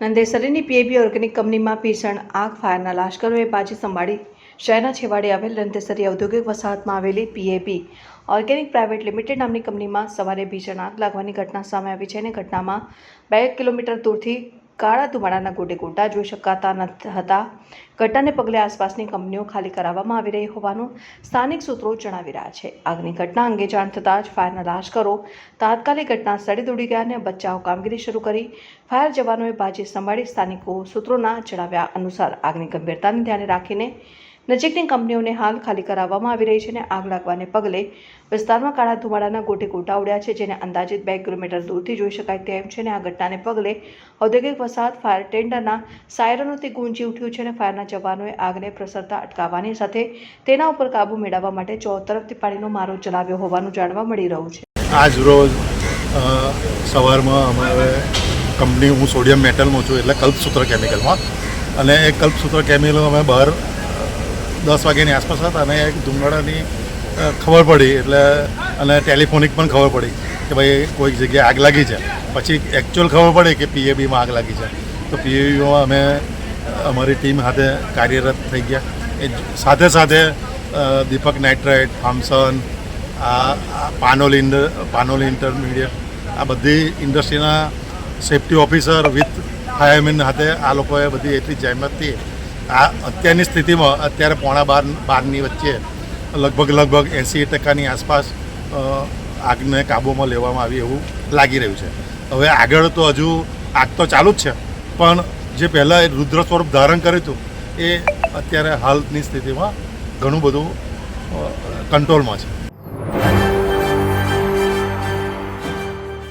નંદેસરીની પીએબી organic કંપનીમાં ભીષણ આગ, ફાયરના લાશ્કરોએ બાજી સંભાળી. શહેરના છેવાડે આવેલ નંદેસરી ઔદ્યોગિક વસાહતમાં આવેલી પીએબી ઓર્ગેનિક પ્રાઇવેટ લિમિટેડ નામની કંપનીમાં સવારે ભીષણ આગ લાગવાની ઘટના સામે આવી છે અને ઘટનામાં બે કિલોમીટર દૂરથી કાળા ધુમાડાના ગોટે ગોટા જોઈ શકાતા હતા. ઘટનાને પગલે આસપાસની કંપનીઓ ખાલી કરાવવામાં આવી રહી હોવાનું સ્થાનિક સૂત્રો જણાવી રહ્યા છે. આગની ઘટના અંગે જાણ થતાં જ ફાયરના લાશ્કરો તાત્કાલિક ઘટના સ્થળે દોડી ગયા અને બચાવ કામગીરી શરૂ કરી. ફાયર જવાનોએ બાજી સંભાળી સ્થાનિકો સૂત્રોના જણાવ્યા અનુસાર આગની ગંભીરતાને ધ્યાને રાખીને નજીકની કંપનીઓને હાલ ખાલી કરાવવામાં આવી રહી છે અને આગ લાગવાને પગલે વિસ્તારમાં કાળા ધુમાડાના ગોટે ગોટા ઉડ્યા છે, જેને અંદાજિત બે કિલોમીટર દૂરથી જોઈ શકાય તેમ છે અને આ ઘટનાને પગલે ઔદ્યોગિક વસાહત ફાયર ટેન્ડરના સાયરનોથી ગુંજી ઉઠ્યું છે અને ફાયરના જવાનોએ આગને પ્રસરતા અટકાવવાની સાથે તેના ઉપર કાબૂ મેળવવા માટે ચોતરફથી પાણીનો મારો ચલાવ્યો હોવાનું જાણવા મળી રહ્યું છે. આજ રોજ સવારમાં અમારે કંપની, હું સોડિયમ મેટલમાં છું એટલે કલ્પસૂત્ર કેમિકલમાં અને એ કલ્પસૂત્ર કેમિકલ અમે બહાર દસ વાગ્યાની આસપાસ હતા અને ધુમાડાની ખબર પડી એટલે, અને ટેલિફોનિક પણ ખબર પડી કે ભાઈ કોઈક જગ્યાએ આગ લાગી છે. પછી એકચ્યુઅલ ખબર પડી કે પીએબીમાં આગ લાગી છે. તો પીએબીમાં અમે અમારી ટીમ સાથે કાર્યરત થઈ ગયા. એ સાથે સાથે દીપક નાઇટ્રાઇટ થામસન આ પાનોલ ઇન્ડ પાનોલ ઇન્ટરમીડિયેટ આ બધી ઇન્ડસ્ટ્રીના સેફ્ટી ઓફિસર વિથ ફાયરમેન સાથે આ લોકોએ બધી એટલી જહેમતથી આ અત્યારની સ્થિતિમાં અત્યારે પોણા બાર, બારની વચ્ચે લગભગ લગભગ એંસી ટકાની આસપાસ આગને કાબૂમાં લેવામાં આવી એવું લાગી રહ્યું છે. હવે આગળ તો હજુ આગ તો ચાલુ જ છે, પણ જે પહેલાં એ રુદ્ર સ્વરૂપ ધારણ કર્યું હતું, એ અત્યારે હાલની સ્થિતિમાં ઘણું બધું કંટ્રોલમાં છે.